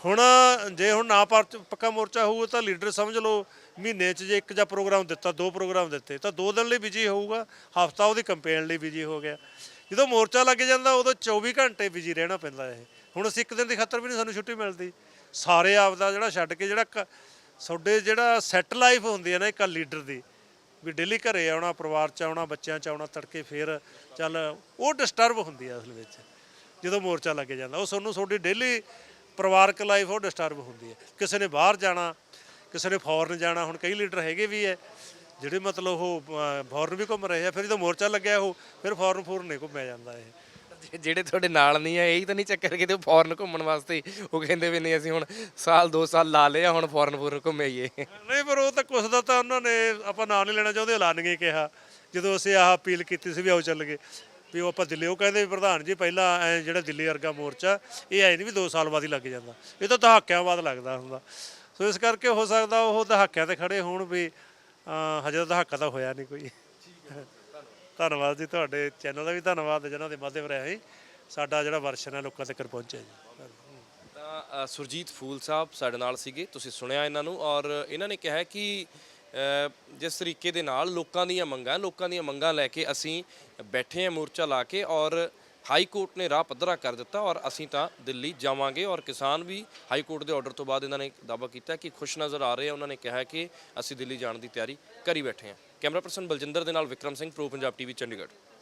ਹੁਣ ਜੇ ਹੁਣ ਨਾ ਪਰ- ਪੱਕਾ ਮੋਰਚਾ ਹੋਊਗਾ ਤਾਂ ਲੀਡਰ ਸਮਝ ਲਓ ਮਹੀਨੇ 'ਚ ਜੇ ਇੱਕ ਜਾਂ ਪ੍ਰੋਗਰਾਮ ਦਿੱਤਾ, ਦੋ ਪ੍ਰੋਗਰਾਮ ਦਿੱਤੇ, ਤਾਂ ਦੋ ਦਿਨ ਲਈ ਬਿਜ਼ੀ ਹੋਊਗਾ, ਹਫਤਾ ਉਹਦੀ ਕੰਪੇਨ ਲਈ ਬਿਜ਼ੀ ਹੋ ਗਿਆ। ਜਦੋਂ ਮੋਰਚਾ ਲੱਗ ਜਾਂਦਾ, ਉਦੋਂ 24 ਘੰਟੇ ਬਿਜ਼ੀ ਰਹਿਣਾ ਪੈਂਦਾ ਇਹ। ਹੁਣ ਅਸੀਂ ਇੱਕ ਦਿਨ ਦੀ ਖਾਤਰ ਵੀ ਨਹੀਂ ਸਾਨੂੰ ਛੁੱਟੀ ਮਿਲਦੀ। ਸਾਰੇ ਆਪਦਾ ਜਿਹੜਾ ਛੱਡ ਕੇ ਜਿਹੜਾ ਕ- ਤੁਹਾਡੇ ਜਿਹੜਾ ਸੈਟ ਲਾਈਫ ਹੁੰਦੀ ਹੈ ਨਾ, ਇੱਕ ਲੀਡਰ ਦੀ, ਵੀ ਡੇਲੀ ਘਰੇ ਆਉਣਾ, ਪਰਿਵਾਰ ਚ ਆਉਣਾ, ਬੱਚਿਆਂ ਚ ਆਉਣਾ, ਤੜਕੇ ਫੇਰ ਚੱਲ, ਉਹ ਡਿਸਟਰਬ ਹੁੰਦੀ ਹੈ ਅਸਲ ਵਿੱਚ, ਜਦੋਂ ਮੋਰਚਾ ਲੱਗ ਜਾਂਦਾ। ਉਹ ਤੁਹਾਨੂੰ ਤੁਹਾਡੀ ਡੇਲੀ ਪਰਿਵਾਰਕ ਲਾਈਫ ਉਹ ਡਿਸਟਰਬ ਹੁੰਦੀ ਹੈ। ਕਿਸੇ ਨੇ ਬਾਹਰ ਜਾਣਾ ਕਿਸੇ ਨੇ ਫੋਰਨ ਜਾਣਾ ਹੁਣ ਕਈ ਲੀਡਰ ਹੈਗੇ ਵੀ ਹੈ ਜਿਹੜੇ ਮਤਲਬ ਉਹ ਫੋਰਨ ਵੀ ਘੁੰਮ ਰਹੇ ਆ ਫਿਰ ਜਦੋਂ ਮੋਰਚਾ ਲੱਗਿਆ ਉਹ ਫਿਰ ਫੋਰਨ ਫੋਰਨ ਨਹੀਂ ਘੁੰਮਿਆ ਜਾਂਦਾ ਇਹ। ਜਿਹੜੇ ਤੁਹਾਡੇ ਨਾਲ ਨਹੀਂ ਆ ਇਹੀ ਤਾਂ ਨਹੀਂ ਚੱਕਰ ਕਿਤੇ ਫੋਰਨ ਘੁੰਮਣ ਵਾਸਤੇ ਉਹ ਕਹਿੰਦੇ ਵੀ ਨਹੀਂ ਅਸੀਂ ਹੁਣ ਸਾਲ 2 ਸਾਲ ਲਾ ਲਿਆ ਹੁਣ ਫੋਰਨ ਫੋਰਨ ਘੁੰਮਈਏ ਨਹੀਂ ਪਰ ਉਹ ਤਾਂ ਕੁਛ ਦਾ ਤਾਂ ਉਹਨਾਂ ਨੇ ਆਪਾਂ ਨਾਂ ਨਹੀਂ ਲੈਣਾ ਚਾਹੁੰਦੇ ਐਲਾਨ ਨਹੀਂ ਕਿਹਾ। ਜਦੋਂ ਅਸੀਂ ਆਹ ਅਪੀਲ ਕੀਤੀ ਸੀ ਵੀ ਆਓ ਚੱਲ ਗਏ ਵੀ ਉਹ ਆਪਾਂ ਦਿੱਲੀ ਉਹ ਕਹਿੰਦੇ ਵੀ ਪ੍ਰਧਾਨ ਜੀ ਪਹਿਲਾਂ ਐ ਜਿਹੜਾ ਦਿੱਲੀ ਵਰਗਾ ਮੋਰਚਾ ਇਹ ਐ ਨਹੀਂ ਵੀ 2 ਸਾਲ ਬਾਅਦ ਹੀ ਲੱਗ ਜਾਂਦਾ। ਇਹ ਤਾਂ ਦਹਾਕਿਆਂ ਬਾਅਦ ਲੱਗਦਾ ਹੁੰਦਾ। ਸੋ ਇਸ ਕਰਕੇ ਹੋ ਸਕਦਾ ਉਹ ਦਹਾਕਿਆਂ ਤੇ ਖੜੇ ਹੋਣ ਵੀ ਹਜੇ ਤਾਂ ਦਹਾਕਾ ਤਾਂ ਹੋਇਆ ਨਹੀਂ ਕੋਈ। ਧੰਨਵਾਦ ਜੀ ਤੁਹਾਡੇ ਚੈਨਲ ਦਾ ਵੀ ਧੰਨਵਾਦ ਜਿਨ੍ਹਾਂ ਦੇ ਮਾਧਿਅਮ ਰਾਹੀਂ ਸਾਡਾ ਜਿਹੜਾ ਵਰਸ਼ਨ ਹੈ ਲੋਕਾਂ ਤੱਕ ਪਹੁੰਚਿਆ ਜੀ। ਤਾਂ ਸੁਰਜੀਤ ਫੂਲ ਸਾਹਿਬ ਸਾਡੇ ਨਾਲ ਸੀਗੇ, ਤੁਸੀਂ ਸੁਣਿਆ ਇਹਨਾਂ ਨੂੰ ਔਰ ਇਹਨਾਂ ਨੇ ਕਿਹਾ ਕਿ ਜਿਸ ਤਰੀਕੇ ਦੇ ਨਾਲ ਲੋਕਾਂ ਦੀਆਂ ਮੰਗਾਂ, ਲੋਕਾਂ ਦੀਆਂ ਮੰਗਾਂ ਲੈ ਕੇ ਅਸੀਂ ਬੈਠੇ ਹਾਂ ਮੋਰਚਾ ਲਾ ਕੇ ਔਰ ਹਾਈ ਕੋਰਟ ਨੇ ਰਾਹ ਪੱਧਰਾ ਕਰ ਦਿੱਤਾ ਔਰ ਅਸੀਂ ਤਾਂ ਦਿੱਲੀ ਜਾਵਾਂਗੇ ਔਰ ਕਿਸਾਨ ਵੀ ਹਾਈ ਕੋਰਟ ਦੇ ਆਰਡਰ ਤੋਂ ਬਾਅਦ ਇਹਨਾਂ ਨੇ ਦਾਅਵਾ ਕੀਤਾ ਕਿ ਖੁਸ਼ ਨਜ਼ਰ ਆ ਰਹੇ ਆ, ਉਹਨਾਂ ਨੇ ਕਿਹਾ ਕਿ ਅਸੀਂ ਦਿੱਲੀ ਜਾਣ ਦੀ ਤਿਆਰੀ ਕਰੀ ਬੈਠੇ ਹਾਂ ਕੈਮਰਾ ਪਰਸਨ ਬਲਜਿੰਦਰ ਦੇ ਨਾਲ ਵਿਕਰਮ ਸਿੰਘ, ਪ੍ਰੋ ਪੰਜਾਬ ਟੀਵੀ, ਚੰਡੀਗੜ੍ਹ।